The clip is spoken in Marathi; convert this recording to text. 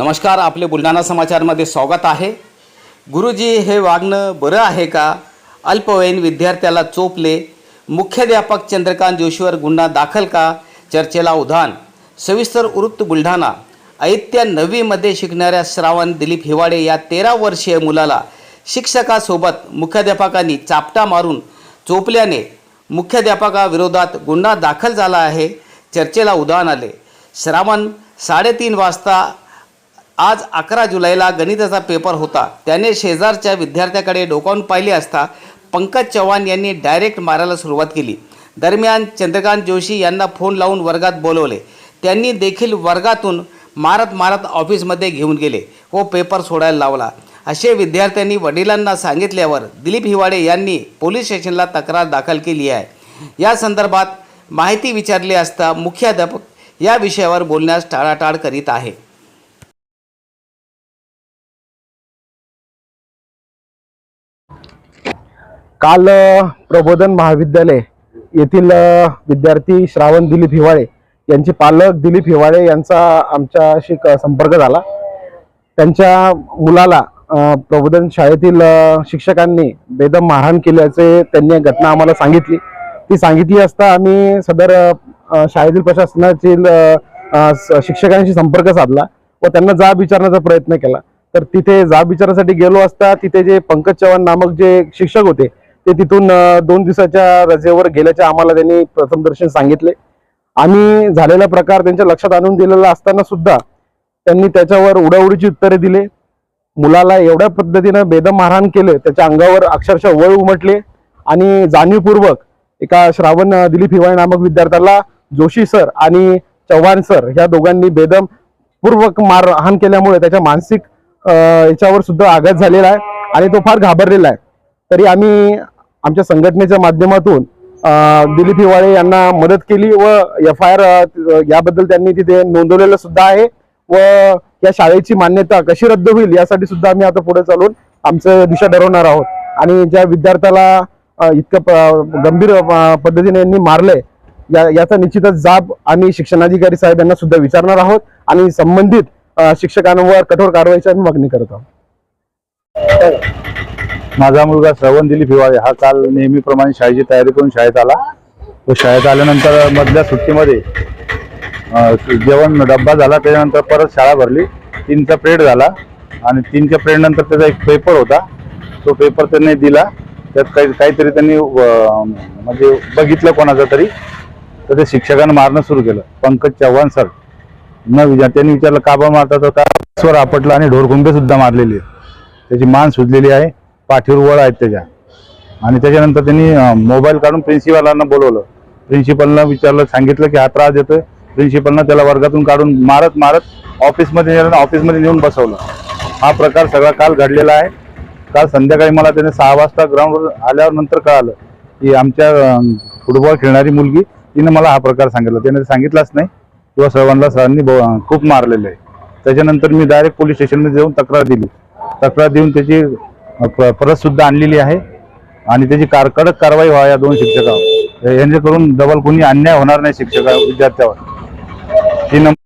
नमस्कार आपले बुलढाणा समाचारमध्ये स्वागत आहे. गुरुजी हे वागणं बरं आहे का? अल्पवयीन विद्यार्थ्याला चोपले. मुख्याध्यापक चंद्रकांत जोशीवर गुन्हा दाखल का? चर्चेला उधाण. सविस्तर वृत्त बुलढाणा. ऐत्या नववीमध्ये शिकणाऱ्या श्रावण दिलीप हिवाडे या तेरा वर्षीय मुलाला शिक्षकासोबत मुख्याध्यापकांनी चापटा मारून चोपल्याने मुख्याध्यापकाविरोधात गुन्हा दाखल झाला आहे. चर्चेला उधाण आले. श्रावण साडेतीन वाजता आज अकरा जुलैला गणिताचा पेपर होता. त्याने शेजारच्या विद्यार्थ्याकडे डोकावून पाहिले असता पंकज चव्हाण यांनी डायरेक्ट मारायला सुरुवात केली. दरम्यान चंद्रकांत जोशी यांना फोन लावून वर्गात बोलवले. त्यांनी देखील वर्गातून मारत मारत ऑफिसमध्ये घेऊन गेले व पेपर सोडायला लावला. असे विद्यार्थ्यांनी वडिलांना सांगितल्यावर दिलीप हिवाडे यांनी पोलीस स्टेशनला तक्रार दाखल केली आहे. या संदर्भात माहिती विचारली असता मुख्याध्यापक या विषयावर बोलण्यास टाळाटाळ करीत आहे. काल प्रबोधन महाविद्यालय येथील विद्यार्थी श्रावण दिलीप हिवाळे यांचे पालक दिलीप हिवाळे यांचा आमच्याशी संपर्क झाला. त्यांच्या मुलाला प्रबोधन शाळेतील शिक्षकांनी बेदम मारहाण केल्याचे त्यांनी घटना आम्हाला सांगितली. ती सांगितली असता आम्ही सदर शाळेतील प्रशासनातील शिक्षकांशी संपर्क साधला व त्यांना जाब विचारण्याचा प्रयत्न केला. तर तिथे जाब विचारण्यासाठी गेलो असता तिथे जे पंकज चव्हाण नामक जे शिक्षक होते ते तिथून दोन दिवसाच्या रजेवर गेल्याचे आम्हाला त्यांनी प्रथम दर्शन सांगितले. आम्ही झालेला प्रकार त्यांच्या लक्षात आणून दिलेला असताना सुद्धा त्यांनी त्याच्यावर उडाउडीची उत्तरे दिले. मुलाला एवढ्या पद्धतीनं बेदम मारहाण केलं त्याच्या अंगावर अक्षरशः वळ उमटले आणि जाणीवपूर्वक एका श्रावण दिलीप हिवाळे नामक विद्यार्थ्याला जोशी सर आणि चव्हाण सर ह्या दोघांनी बेदम पूर्वक मारहाण केल्यामुळे त्याच्या मानसिक याच्यावर सुद्धा आघात झालेला आहे आणि तो फार घाबरलेला आहे. तरी आम्ही आमच्या संघटनेच्या माध्यमातून दिलीप हिवाळे यांना मदत केली व एफ आय आर याबद्दल त्यांनी तिथे नोंदवलेलं सुद्धा आहे व या शाळेची मान्यता कशी रद्द होईल यासाठी सुद्धा आम्ही आता पुढे चालून आमचं दिशा ठरवणार आहोत. आणि ज्या विद्यार्थ्याला इतकं गंभीर पद्धतीने यांनी मारलंय या याचा निश्चितच जाब आम्ही शिक्षणाधिकारी साहेब यांना सुद्धा विचारणार आहोत आणि संबंधित शिक्षकांवर कठोर कारवाईची आम्ही मागणी करत आहोत. माझा मुलगा श्रवण दिलीप हिवाळे. हा काल नेहमीप्रमाणे शाळेची तयारी करून शाळेत आला. तो शाळेत आल्यानंतर मधल्या सुट्टीमध्ये जेवण डब्बा झाला. त्याच्यानंतर परत शाळा भरली. तीनचा पिरियड झाला. आणि तीनच्या पिरियड त्याचा एक पेपर होता. तो पेपर त्यांनी दिला. त्यात काही काहीतरी त्यांनी म्हणजे बघितलं कोणाचं तरी. तर ते शिक्षकानं मारणं सुरू केलं. पंकज चव्हाण सर. न विचार त्यांनी विचारलं काबा मारता? तर का? स्वर आपटला आणि ढोरकुंबे सुद्धा मारलेली आहे. त्याची मान सुजलेली आहे. पाठीवर वळ आहेत त्याच्या. आणि त्याच्यानंतर त्यांनी मोबाईल काढून प्रिन्सिपलांना बोलवलं. प्रिन्सिपलनं विचारलं सांगितलं की हा त्रास देतोय. प्रिन्सिपलनं त्याला वर्गातून काढून मारत मारत ऑफिसमध्ये नेलं ऑफिसमध्ये नेऊन बसवलं. हा प्रकार सगळा काल घडलेला आहे. काल संध्याकाळी मला त्याने सहा वाजता ग्राउंडवर आल्यावर नंतर कळालं की आमच्या फुटबॉल खेळणारी मुलगी तिने मला हा प्रकार सांगितला. त्याने सांगितलाच नाही. किंवा सर्वांना सरांनी खूप मारलेलं आहे. त्याच्यानंतर मी डायरेक्ट पोलीस स्टेशनमध्ये जाऊन तक्रार दिली. तक्रार देऊन त्याची परत सुद्धा आणलेली आहे. आणि त्याची कार कडक कारवाई व्हा या दोन शिक्षकांवर. यांच्याकडून डबल कोणी अन्याय होणार नाही शिक्षका विद्यार्थ्यावर. तीन नंबर